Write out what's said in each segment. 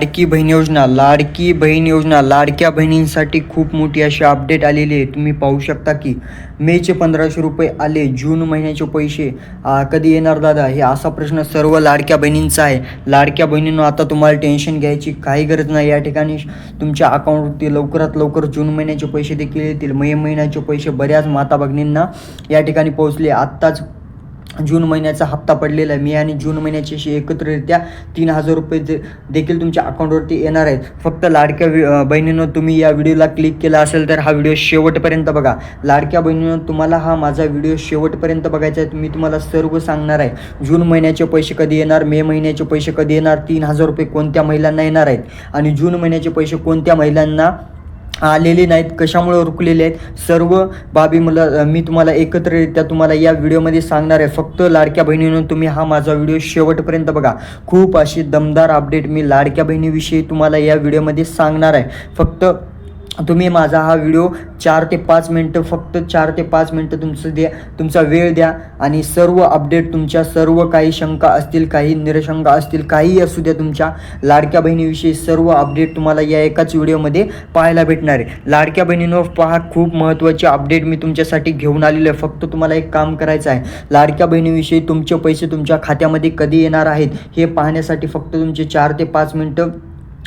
लाडकी बहीण योजना लाडकी बहीण योजना लाडक्या बहिणींसाठी खूप मोठी अशी अपडेट आलेली आहे. तुम्ही पाहू शकता की मेचे पंधराशे रुपये आले जून महिन्याचे पैसे. कधी येणार दादा? हे असा प्रश्न सर्व लाडक्या बहिणींचा आहे. लाडक्या बहिणींनो आता तुम्हाला टेन्शन घ्यायची काही गरज नाही. या ठिकाणी तुमच्या अकाउंटवरती लवकरात लवकर जून महिन्याचे पैसे देखील येतील. मे महिन्याचे पैसे बऱ्याच माता भगिनींना या ठिकाणी पोहोचले. आत्ताच जून महिन्याचा हप्ता पडलेला आहे. मे आणि जून महिन्याचे असे एकत्ररित्या तीन हजार रुपये दे देखील तुमच्या अकाउंटवरती येणार आहेत. फक्त लाडक्या वि- बहिणीनं तुम्ही या व्हिडिओला क्लिक केला असेल तर हा व्हिडिओ शेवटपर्यंत बघा. लाडक्या बहिणीनं तुम्हाला हा माझा व्हिडिओ शेवटपर्यंत बघायचा आहे. मी तुम्हाला सर्व सांगणार आहे. जून महिन्याचे पैसे कधी येणार मे महिन्याचे पैसे कधी येणार तीन हजार रुपये कोणत्या महिलांना येणार आहेत आणि जून महिन्याचे पैसे कोणत्या महिलांना आलेले नाहीत कशामुळे रुकलेले आहेत? सर्व बाबी मला मी तुम्हाला एकत्ररित्या तुम्हाला या व्हिडिओमध्ये सांगणार आहे. फक्त लाडक्या बहिणीनं तुम्ही हा माझा व्हिडिओ शेवटपर्यंत बघा. खूप अशी दमदार अपडेट मी लाडक्या बहिणीविषयी तुम्हाला या व्हिडिओमध्ये सांगणार आहे. फक्त तुम्ही माझा हा व्हिडिओ चार ते पाच मिनटं फक्त चार ते पाच मिनटं तुमचं द्या तुमचा वेळ द्या आणि सर्व अपडेट तुमच्या सर्व काही शंका असतील काही निरशंका असतील काही असू द्या तुमच्या लाडक्या बहिणीविषयी सर्व अपडेट तुम्हाला या एकाच व्हिडिओमध्ये पाहायला भेटणार आहे. लाडक्या बहिणींवर पहा खूप महत्त्वाचे अपडेट मी तुमच्यासाठी घेऊन आलेलो आहे. फक्त तुम्हाला एक काम करायचं आहे. लाडक्या बहिणीविषयी तुमचे पैसे तुमच्या खात्यामध्ये कधी येणार आहेत हे पाहण्यासाठी फक्त तुमचे चार ते पाच मिनटं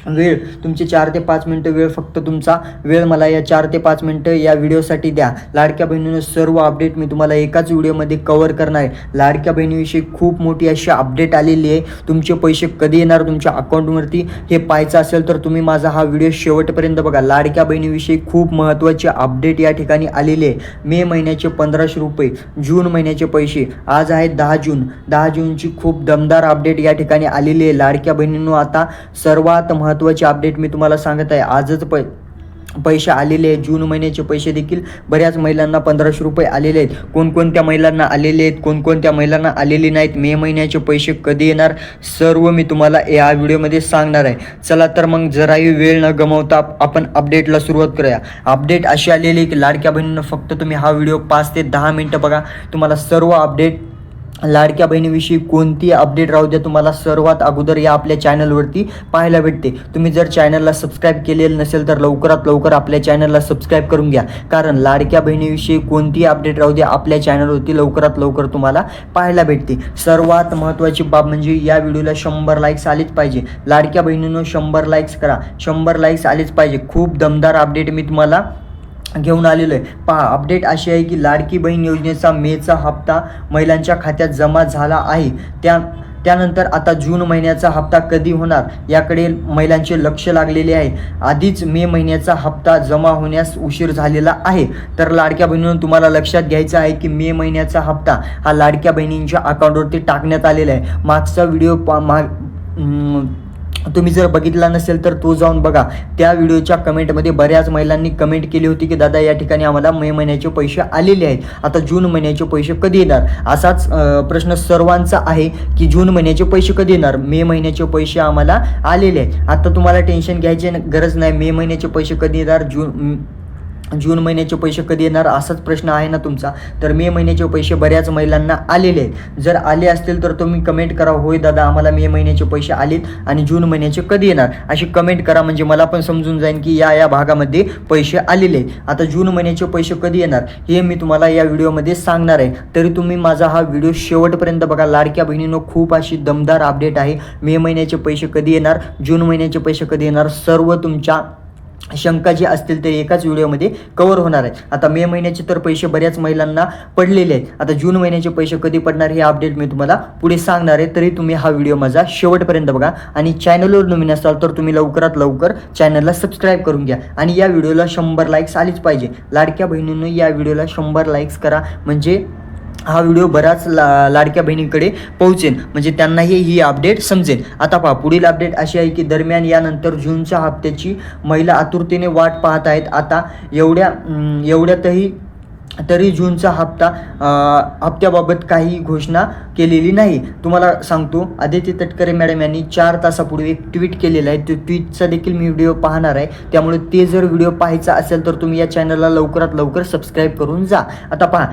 वेळ तुमचे चार ते पाच मिनटं वेळ फक्त तुमचा. वेळ मला या चार ते पाच मिनटं या व्हिडिओसाठी द्या. लाडक्या बहिणीनं सर्व अपडेट मी तुम्हाला एकाच व्हिडिओमध्ये कवर करणार आहे. लाडक्या बहिणीविषयी खूप मोठी अशी अपडेट आलेली आहे. तुमचे पैसे कधी येणार तुमच्या अकाउंटवरती हे पाहायचं असेल तर तुम्ही माझा हा व्हिडिओ शेवटपर्यंत बघा. लाडक्या बहिणीविषयी खूप महत्त्वाचे अपडेट या ठिकाणी आलेले आहे. मे महिन्याचे पंधराशे रुपये जून महिन्याचे पैसे आज आहे दहा जून. दहा जूनची खूप दमदार अपडेट या ठिकाणी आलेली आहे. लाडक्या बहिणींनो आता सर्वात महत्त्वाची अपडेट मी तुम्हाला सांगत आहे. आजच पै पैसे आलेले आहेत. जून महिन्याचे पैसे देखील बऱ्याच महिलांना पंधराशे रुपये आलेले आहेत. कोणकोणत्या महिलांना आलेले आहेत? कोणकोणत्या महिलांना आलेले नाहीत? मे महिन्याचे पैसे कधी येणार? सर्व मी तुम्हाला या व्हिडिओमध्ये सांगणार आहे. चला तर मग जराही वेळ न गमावता आपण अपडेटला सुरुवात करूया. अपडेट अशी आलेली आहे की लाडक्या बहिणीनं फक्त तुम्ही हा व्हिडिओ पाच ते दहा मिनटं बघा. तुम्हाला सर्व अपडेट लाडक्या बहिणीविषयी कोणती अपडेट राहू द्या तुम्हाला सर्वात अगोदर या आपल्या चॅनलवरती पाहायला भेटते. तुम्ही जर चॅनलला सबस्क्राईब केलेलं नसेल तर लवकरात लवकर आपल्या चॅनलला सबस्क्राईब करून घ्या. कारण लाडक्या बहिणीविषयी कोणतीही अपडेट राहू द्या आपल्या चॅनलवरती लवकरात लवकर तुम्हाला पाहायला भेटते. सर्वात महत्त्वाची बाब म्हणजे या व्हिडिओला शंभर लाईक्स आलीच पाहिजे. लाडक्या बहिणीनं शंभर लाईक्स करा. शंभर लाईक्स आलीच पाहिजे. खूप दमदार अपडेट मी तुम्हाला घेऊन आलेलो आहे. पहा अपडेट अशी आहे की लाडकी बहीण योजनेचा मेचा हप्ता महिलांच्या खात्यात जमा झाला आहे. त्या त्यानंतर आता जून महिन्याचा हप्ता कधी होणार याकडे महिलांचे लक्ष लागलेले आहे. आधीच मे महिन्याचा हप्ता जमा होण्यास उशीर झालेला आहे. तर लाडक्या बहिणीनं तुम्हाला लक्षात घ्यायचं आहे की मे महिन्याचा हप्ता हा लाडक्या बहिणींच्या अकाउंटवरती टाकण्यात आलेला आहे. मागचा व्हिडिओ पा माग तुम्ही जर बघितला नसेल तर तो जाऊन बघा. त्या व्हिडिओच्या कमेंटमध्ये बऱ्याच महिलांनी कमेंट केली होती की दादा या ठिकाणी आम्हाला मे महिन्याचे पैसे आलेले आहेत. आता जून महिन्याचे पैसे कधी येणार? असाच प्रश्न सर्वांचा आहे की जून महिन्याचे पैसे कधी येणार? मे महिन्याचे पैसे आम्हाला आलेले आहेत. आता तुम्हाला टेन्शन घ्यायची गरज नाही. मे महिन्याचे पैसे कधी येणार? जून जून महिन्याचे पैसे कधी येणार असाच प्रश्न आहे ना तुमचा. तर मे महिन्याचे पैसे बऱ्याच महिलांना आलेले आहेत. जर आले असतील तर तुम्ही कमेंट करा होय दादा आम्हाला मे महिन्याचे पैसे आलेत आणि जून महिन्याचे कधी येणार? अशी कमेंट करा म्हणजे मला पण समजून जाईल की या या भागामध्ये पैसे आलेले आहेत. आता जून महिन्याचे पैसे कधी येणार हे मी तुम्हाला या व्हिडिओमध्ये सांगणार आहे. तरी तुम्ही माझा हा व्हिडिओ शेवटपर्यंत बघा. लाडक्या बहिणीनं खूप अशी दमदार अपडेट आहे. मे महिन्याचे पैसे कधी येणार जून महिन्याचे पैसे कधी येणार सर्व तुमच्या शंका जी असतील ते एकाच व्हिडिओमध्ये कव्हर होणार आहे आता मे महिन्याचे तर पैसे बऱ्याच महिलांना पडलेले आहेत. आता जून महिन्याचे पैसे कधी पडणार हे अपडेट मी तुम्हाला पुढे सांगणार आहे. तरी तुम्ही हा व्हिडिओ माझा शेवटपर्यंत बघा. आणि चॅनलवर नवीन असाल तर तुम्ही लवकरात लवकर चॅनलला सबस्क्राईब करून घ्या. आणि या व्हिडिओला शंभर लाईक्स आलीच पाहिजे. लाडक्या बहिणींनी या व्हिडिओला शंभर लाईक्स करा. म्हणजे हा व्हिडिओ बराच ला लाडक्या बहिणीकडे पोहोचेल. म्हणजे त्यांनाही ही अपडेट समजेल. आता पहा पुढील अपडेट अशी आहे की दरम्यान यानंतर जूनच्या हप्त्याची महिला आतुरतेने वाट पाहत आहेत. आता एवढ्या एवढ्यातही तरी जूनचा हप्ता हप्त्याबाबत काही घोषणा केलेली नाही. तुम्हाला सांगतो आदित्य तटकरे मॅडम यांनी चार तासापूर्वी एक ट्विट केलेलं आहे. तो ट्विटचा देखील मी व्हिडिओ पाहणार आहे. त्यामुळे ते जर व्हिडिओ पाहायचा असेल तर तुम्ही या चॅनलला लवकरात लवकर सबस्क्राईब करून जा. आता पहा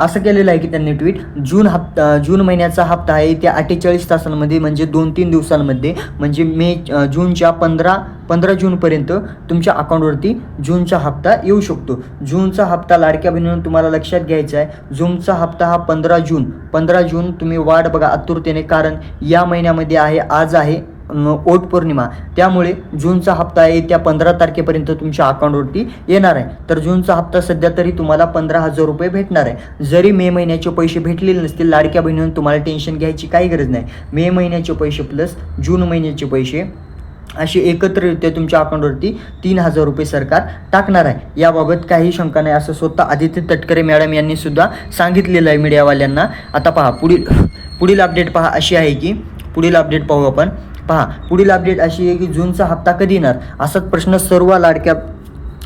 असं केलेलं आहे की त्यांनी ट्विट जून हप्ता जून महिन्याचा हप्ता आहे त्या अठ्ठेचाळीस तासांमध्ये म्हणजे दोन तीन दिवसांमध्ये म्हणजे मे जूनच्या पंधरा पंधरा जूनपर्यंत तुमच्या अकाउंटवरती जूनचा हप्ता येऊ शकतो. जूनचा हप्ता लाडक्या बहिणीनं तुम्हाला लक्षात घ्यायचा आहे. जूनचा हप्ता हा पंधरा जून पंधरा जून तुम्ही वाट बघा आतुरतेने कारण या महिन्यामध्ये आहे आज आहे ओट पौर्णिमा. त्यामुळे जूनचा हप्ता येत्या पंधरा तारखेपर्यंत तुमच्या अकाउंटवरती येणार आहे. तर जूनचा हप्ता सध्या तरी तुम्हाला पंधरा हजार रुपये भेटणार आहे. जरी मे महिन्याचे पैसे भेटलेले नसतील लाडक्या बहिणीनं तुम्हाला टेन्शन घ्यायची काही गरज नाही. मे महिन्याचे पैसे प्लस जून महिन्याचे पैसे असे एकत्ररित्या तुमच्या अकाउंटवरती तीन हजार रुपये सरकार टाकणार आहे. याबाबत काही शंका नाही असं स्वतः आदित्य तटकरे मॅडम यांनी सुद्धा सांगितलेलं आहे मीडियावाल्यांना. आता पहा पुढील पुढील अपडेट पहा अशी आहे की पुढील अपडेट पाहू आपण. पहा पुढील अपडेट अशी आहे की जूनचा हप्ता कधी येणार? असाच प्रश्न सर्व लाडक्या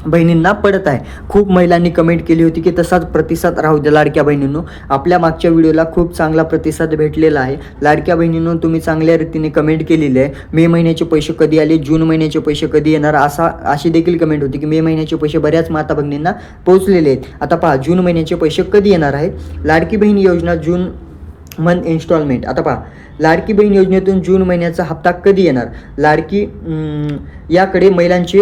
बहिणींना पडत आहे. खूप महिलांनी कमेंट केली होती की तसाच प्रतिसाद राहू द्या लाडक्या बहिणींनो. आपल्या मागच्या व्हिडिओला खूप चांगला प्रतिसाद भेटलेला आहे. लाडक्या बहिणींनो तुम्ही चांगल्या रीतीने कमेंट केलेली आहे. मे महिन्याचे पैसे कधी आले? जून महिन्याचे पैसे कधी येणार? असा अशी देखील कमेंट होती की मे महिन्याचे पैसे बऱ्याच माता भगिनींना पोहोचलेले आहेत. आता पहा जून महिन्याचे पैसे कधी येणार आहेत लाडकी बहीण योजना जून मंथ इन्स्टॉलमेंट आता पहा लाडकी बहीण योजनेतून जून महिन्याचा हप्ता कधी येणार? लाडकी याकडे महिलांचे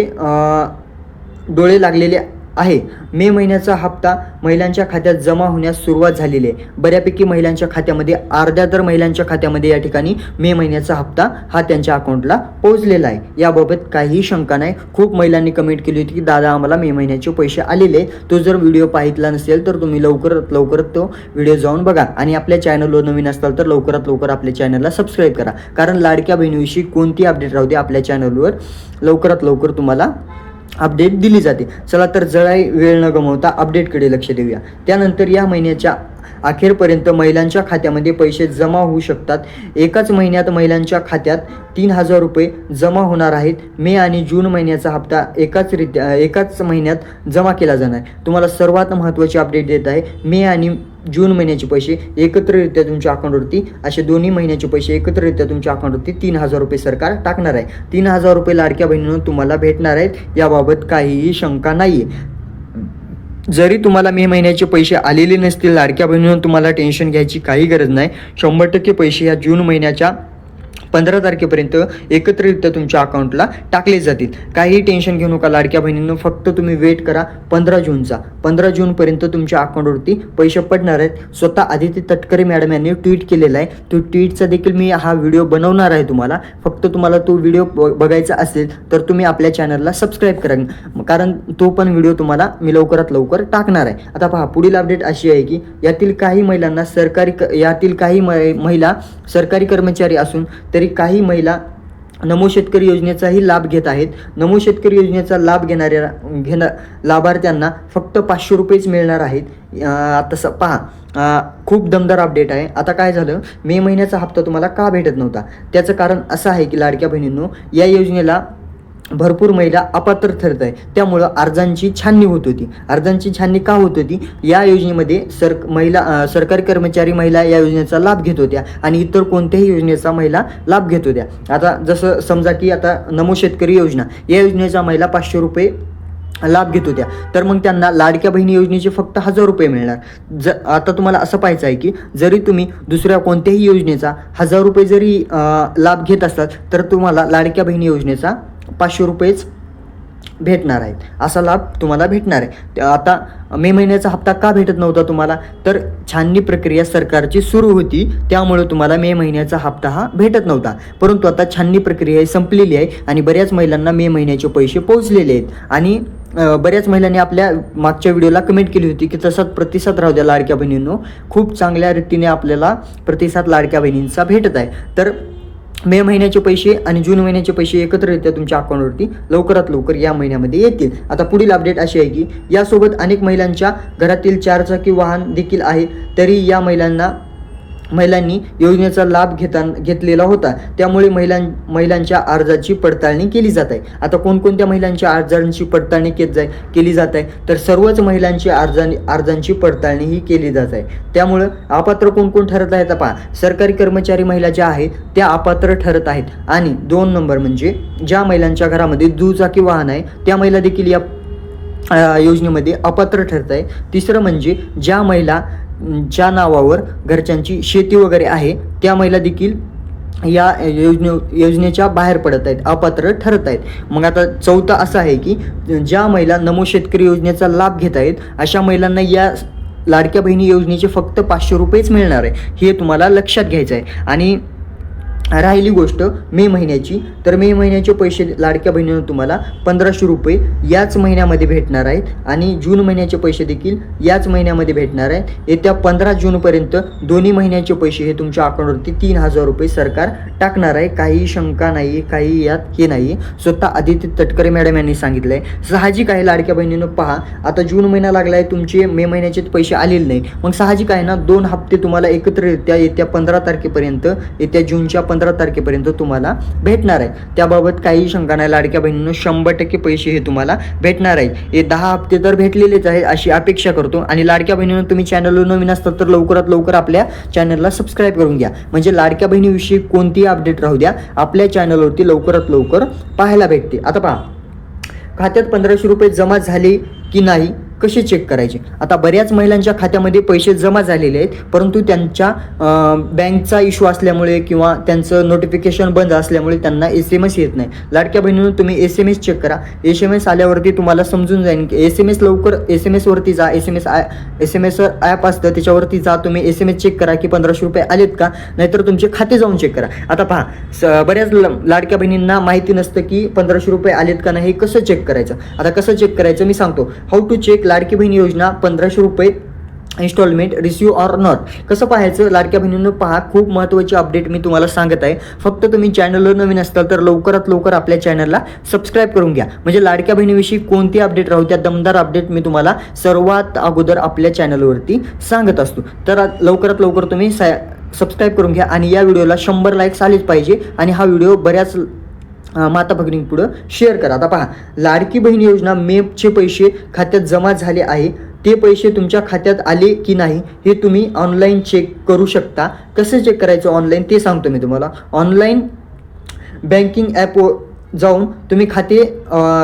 डोळे लागलेले आहे. मे महिन्याचा हप्ता महिलांच्या खात्यात जमा होण्यास सुरुवात झालेली आहे. बऱ्यापैकी महिलांच्या खात्यामध्ये अर्ध्या तर महिलांच्या खात्यामध्ये या ठिकाणी मे महिन्याचा हप्ता हा त्यांच्या अकाउंटला पोहोचलेला आहे. याबाबत काहीही शंका नाही. खूप महिलांनी कमेंट केली होती की दादा आम्हाला मे महिन्याचे पैसे आलेले तो जर व्हिडिओ पाहितला नसेल तर तुम्ही लवकरात लवकर तो व्हिडिओ जाऊन बघा. आणि आपल्या चॅनलवर नवीन असाल तर लवकरात लवकर आपल्या चॅनलला सबस्क्राईब करा. कारण लाडक्या बहिणीविषयी कोणती अपडेट राहू दे आपल्या चॅनलवर लवकरात लवकर तुम्हाला अपडेट दिली जाते. चला तर जराही वेळ न गमावता अपडेटकडे लक्ष देऊया. त्यानंतर या महिन्याच्या अखेरपर्यंत महिलांच्या खात्यामध्ये पैसे जमा होऊ शकतात. एकाच महिन्यात महिलांच्या खात्यात तीन हजार रुपये जमा होणार आहेत. मे आणि जून महिन्याचा हप्ता एकाच रित्या एकाच महिन्यात जमा केला जाणार. तुम्हाला सर्वात महत्त्वाची अपडेट देत आहे मे आणि जून महिन्याचे पैसे एकत्ररित्या तुमच्या अकाउंटवरती असे दोन्ही महिन्याचे पैसे एकत्ररित्या तुमच्या अकाउंटवरती तीन हजार रुपये सरकार टाकणार आहे. तीन हजार रुपये लाडक्या बहिणीनं तुम्हाला भेटणार आहेत. याबाबत काहीही शंका नाही आहे जरी तुम्हाला मे महिन्याचे पैसे आलेले नसतील लाडक्या बहिणीनं तुम्हाला टेन्शन घ्यायची काही गरज नाही. शंभर टक्के पैसे या जून महिन्याच्या पंधरा तारखेपर्यंत एकत्रितरित्या तुमच्या अकाउंटला टाकले जातील. काहीही टेन्शन घेऊ नका लाडक्या बहिणींनो फक्त तुम्ही वेट करा पंधरा जूनचा. पंधरा जूनपर्यंत तुमच्या अकाउंटवरती पैसे पडणार आहेत. स्वतः आदित्य तटकरे मॅडम यांनी ट्विट केलेला आहे. तो ट्विटचा देखील मी हा व्हिडिओ बनवणार आहे तुम्हाला. फक्त तुम्हाला तो व्हिडिओ बघायचा असेल तर तुम्ही आपल्या चॅनलला सबस्क्राईब करा. कारण तो पण व्हिडिओ तुम्हाला मी लवकरात लवकर टाकणार आहे. आता पहा पुढील अपडेट अशी आहे की यातील काही महिलांना सरकारी यातील काही मै- महिला सरकारी कर्मचारी असून तरी काही महिला नमो शेतकरी योजनेचाही लाभ घेत आहेत. नमो शेतकरी योजनेचा लाभ घेणाऱ्या घेणा लाभार्थ्यांना फक्त पाचशे रुपयेच मिळणार आहेत. आता तसं पहा खूप दमदार अपडेट आहे. आता काय झालं? मे महिन्याचा हप्ता तुम्हाला का भेटत नव्हता? त्याचं कारण असं आहे की लाडक्या बहिणींनो या योजनेला भरपूर महिला अपात्र ठरत आहे त्यामुळं अर्जांची छाननी होत होती. अर्जांची छाननी का होत होती? या योजनेमध्ये सर महिला सरकारी कर्मचारी महिला या योजनेचा लाभ घेत होत्या आणि इतर कोणत्याही योजनेचा महिला लाभ घेत होत्या. आता जसं समजा की आता नमो शेतकरी योजना या योजनेचा महिला पाचशे रुपये लाभ घेत होत्या. तर मग त्यांना लाडक्या बहिणी योजनेचे फक्त हजार रुपये मिळणार. ज आता तुम्हाला असं पाहायचं आहे की जरी तुम्ही दुसऱ्या कोणत्याही योजनेचा हजार रुपये जरी लाभ घेत असाल तर तुम्हाला लाडक्या बहिणी योजनेचा पाचशे रुपयेच भेटणार आहेत. असा लाभ तुम्हाला भेटणार आहे. आता मे महिन्याचा हप्ता का भेटत नव्हता तुम्हाला? तर छाननी प्रक्रिया सरकारची सुरू होती. त्यामुळे तुम्हाला मे महिन्याचा हप्ता हा भेटत नव्हता. परंतु आता छाननी प्रक्रिया ही संपलेली आहे आणि बऱ्याच महिलांना मे महिन्याचे पैसे पोहोचलेले आहेत. आणि बऱ्याच महिलांनी आपल्या मागच्या व्हिडिओला कमेंट केली होती की तसाच प्रतिसाद राहू द्या लाडक्या बहिणींनो. खूप चांगल्या रीतीने आपल्याला प्रतिसाद लाडक्या बहिणींचा भेटत आहे. तर मे महिन्याचे पैसे आणि जून महिन्याचे पैसे एकत्ररित्या तुमच्या अकाउंटवरती लवकरात लवकर या महिन्यामध्ये येतील. आता पुढील अपडेट अशी आहे की यासोबत अनेक महिलांच्या घरातील चारचाकी वाहन देखील आहे. तरी या महिलांना महिलांनी योजनेचा लाभ घेता घेतलेला होता. त्यामुळे महिलां महिलांच्या अर्जाची पडताळणी केली जात आहे. आता कोणकोणत्या महिलांच्या अर्जांची पडताळणी केत जाय केली जात आहे? तर सर्वच महिलांची अर्जांनी अर्जांची पडताळणी ही केली जात आहे. त्यामुळं अपात्र कोण कोण ठरत आहेत पहा? सरकारी कर्मचारी महिला ज्या आहेत त्या अपात्र ठरत आहेत. आणि दोन नंबर म्हणजे ज्या महिलांच्या घरामध्ये दुचाकी वाहन आहे त्या महिला देखील या योजनेमध्ये अपात्र ठरत आहे. तिसरं म्हणजे ज्या महिला ज्या नावावर घरच्यांची शेती वगैरे आहे त्या महिला देखील या योजने योजनेच्या बाहेर पडत आहेत अपात्र ठरत आहेत. मग आता चौथा असं आहे की ज्या महिला नमो शेतकरी योजनेचा लाभ घेत आहेत अशा महिलांना या लाडक्या बहिणी योजनेचे फक्त पाचशे रुपयेच मिळणार आहे हे तुम्हाला लक्षात घ्यायचं आहे. आणि राहिली गोष्ट मे महिन्याची. तर मे महिन्याचे पैसे लाडक्या बहिणीनं तुम्हाला पंधराशे रुपये याच महिन्यामध्ये भेटणार आहेत. आणि जून महिन्याचे पैसे देखील याच महिन्यामध्ये भेटणार आहेत. येत्या पंधरा जूनपर्यंत दोन्ही महिन्याचे पैसे हे तुमच्या अकाउंटवरती तीन हजार रुपये सरकार टाकणार आहे. काही शंका नाही काही यात हे नाही स्वतः आदित्य तटकरे मॅडम यांनी सांगितलं आहे साहजिक आहे लाडक्या बहिणीनं पहा. आता जून महिना लागला आहे तुमचे मे महिन्याचे पैसे आलेले नाही मग साहजिक आहे ना दोन हप्ते तुम्हाला एकत्ररित्या येत्या पंधरा तारखेपर्यंत येत्या जूनच्या पंधरा तारखेपर्यंत तुम्हाला भेटणार आहे. त्याबाबत काही शंका नाही. लाडक्या बहिणींनो शंभर टक्के पैसे हे तुम्हाला भेटणार आहे. हे दहा हप्ते तर भेटलेलेच आहे अशी अपेक्षा करतो. आणि लाडक्या बहिणीनं तुम्ही चॅनलवर नवीन असतात तर लवकरात लवकर आपल्या चॅनलला सबस्क्राईब करून घ्या. म्हणजे लाडक्या बहिणीविषयी कोणतीही अपडेट राहू द्या. आपल्या चॅनलवरती लवकरात लवकर पाहायला भेटते. आता पहा खात्यात पंधराशे रुपये जमा झाले की नाही? कसे चेक करायचे? आता बऱ्याच महिलांच्या खात्यामध्ये पैसे जमा झालेले आहेत परंतु त्यांच्या बँकचा इश्यू असल्यामुळे किंवा त्यांचं नोटिफिकेशन बंद असल्यामुळे त्यांना एस एम एस येत नाही. लाडक्या बहिणीनं तुम्ही एस एम एस चेक करा. एस एम एस आल्यावरती तुम्हाला समजून जाईल की एस एम एस लवकर एस एम एसवरती जा. S M S S M एसवर app असतं त्याच्यावरती जा. तुम्ही एस एम एस चेक करा की पंधराशे रुपये आलेत का? नाहीतर तुमचे खाते जाऊन चेक करा. आता पहा स बऱ्याच ल- लाडक्या बहिणींना माहिती नसतं की पंधराशे रुपये आलेत का नाही हे कसं चेक करायचं? आता कसं चेक करायचं? मी सांगतो. How to check Ladki Bahin योजना पंधराशे रुपये इन्स्टॉलमेंट रिसिव्ह ऑर नॉट कसं पाहायचं? लाडक्या बहिणीनं पहा खूप महत्त्वाची अपडेट मी तुम्हाला सांगत आहे. फक्त तुम्ही चॅनलवर नवीन असताल तर लवकरात लवकर आपल्या चॅनलला सबस्क्राईब करून घ्या. म्हणजे लाडक्या बहिणीविषयी कोणती अपडेट राहू त्या दमदार अपडेट मी तुम्हाला सर्वात अगोदर आपल्या चॅनलवरती सांगत असतो. तर लवकरात लवकर तुम्ही सा सबस्क्राईब करून घ्या आणि या व्हिडिओला शंभर लाईक्स आलेच पाहिजे आणि हा व्हिडिओ बऱ्याच माता भगिनींपुढं शेअर करा. आता पहा लाडकी बहीण योजना मेपचे पैसे खात्यात जमा झाले आहे. ते पैसे तुमच्या खात्यात आले की नाही हे तुम्ही ऑनलाईन चेक करू शकता. कसं चेक करायचं ऑनलाईन ते सांगतो मी तुम्हाला. ऑनलाईन बँकिंग ॲप जाऊन तुम्ही खाते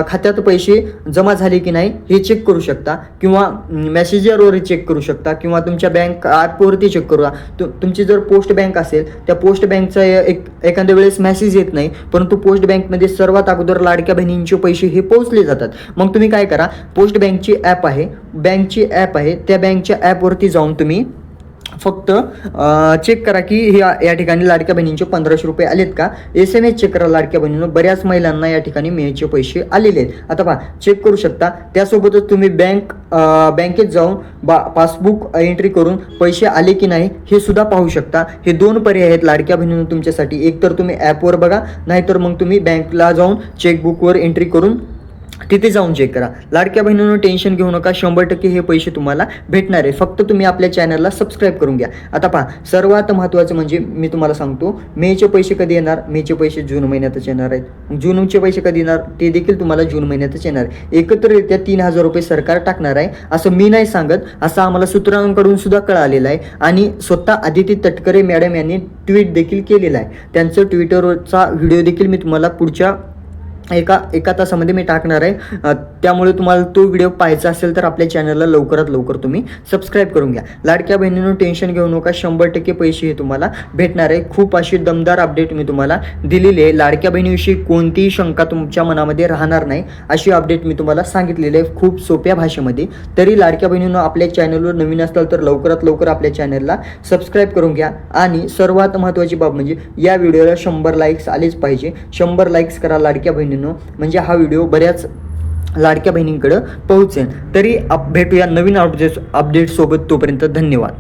खात्यात पैसे जमा झाले की नाही हे चेक करू शकता. किंवा मेसेजरवर चेक करू शकता. किंवा तुमच्या बँक ॲपवरती चेक करू तु तुमची जर पोस्ट बँक असेल त्या पोस्ट बँकचा एक एखाद्या वेळेस मेसेज येत नाही. परंतु पोस्ट बँकमध्ये सर्वात अगोदर लाडक्या बहिणींचे पैसे हे पोहोचले जातात. मग तुम्ही काय करा पोस्ट बँकची ॲप आहे. बँकची ॲप आहे. त्या बँकच्या ॲपवरती जाऊन तुम्ही फक्त चेक करा की हे या- ठिकाणी लाडक्या बहिणींचे पंधराशे रुपये आलेत का? एस एम एस चेक करा लाडक्या बहिणीनं. बऱ्याच महिलांना या ठिकाणी मेचे पैसे आलेले आहेत. आता पहा चेक करू शकता. त्यासोबतच तुम्ही बँक बँकेत जाऊन बा पासबुक एंट्री करून पैसे आले की नाही हे सुद्धा पाहू शकता. हे दोन पर्याय आहेत लाडक्या बहिणीनं तुमच्यासाठी. एक तर तुम्ही ॲपवर बघा नाहीतर मग तुम्ही बँकला जाऊन चेकबुकवर एंट्री करून तिथे जाऊन चेक करा. लाडक्या बहिणीनं टेन्शन घेऊ नका. शंभर टक्के हे पैसे तुम्हाला भेटणार आहे. फक्त तुम्ही आपल्या चॅनलला सबस्क्राईब करून घ्या. आता पहा सर्वात महत्त्वाचं म्हणजे मी तुम्हाला सांगतो मेचे पैसे कधी येणार? मेचे पैसे जून महिन्यातच येणार आहेत. जूनचे पैसे कधी येणार? ते देखील तुम्हाला जून महिन्यातच येणार आहे. एकत्ररित्या तीन हजार रुपये सरकार टाकणार आहे. असं मी नाही सांगत असं आम्हाला सूत्रांकडून सुद्धा कळालेलं आहे. आणि स्वतः आदिती तटकरे मॅडम यांनी ट्विट देखील केलेलं आहे. त्यांचं ट्विटरवरचा व्हिडिओ देखील मी तुम्हाला पुढच्या एका एका तासामध्ये मी टाकणार आहे. त्यामुळे तुम्हाला तो व्हिडिओ पाहायचा असेल तर आपल्या चॅनलला लवकरात लवकर तुम्ही सबस्क्राईब करून घ्या. लाडक्या बहिणीनं टेन्शन घेऊ नका. शंभर टक्के पैसे हे तुम्हाला भेटणार आहे. खूप अशी दमदार अपडेट मी तुम्हाला दिलेली आहे. लाडक्या बहिणीविषयी कोणतीही शंका तुमच्या मनामध्ये राहणार नाही. अशी अपडेट मी तुम्हाला सांगितलेली आहे खूप सोप्या भाषेमध्ये. तरी लाडक्या बहिणीनं आपल्या चॅनलवर नवीन असाल तर लवकरात लवकर आपल्या चॅनलला सबस्क्राईब करून घ्या. आणि सर्वात महत्त्वाची बाब म्हणजे या व्हिडिओला शंभर लाईक्स आलेच पाहिजे. शंभर लाईक्स करा लाडक्या बहिणीनं. म्हणजे हा व्हिडिओ बऱ्याच लाडक्या बहिणींकडं पोहोचेल. तरी आप भेटूया नवीन अपडेट अपडेटसोबत तोपर्यंत धन्यवाद.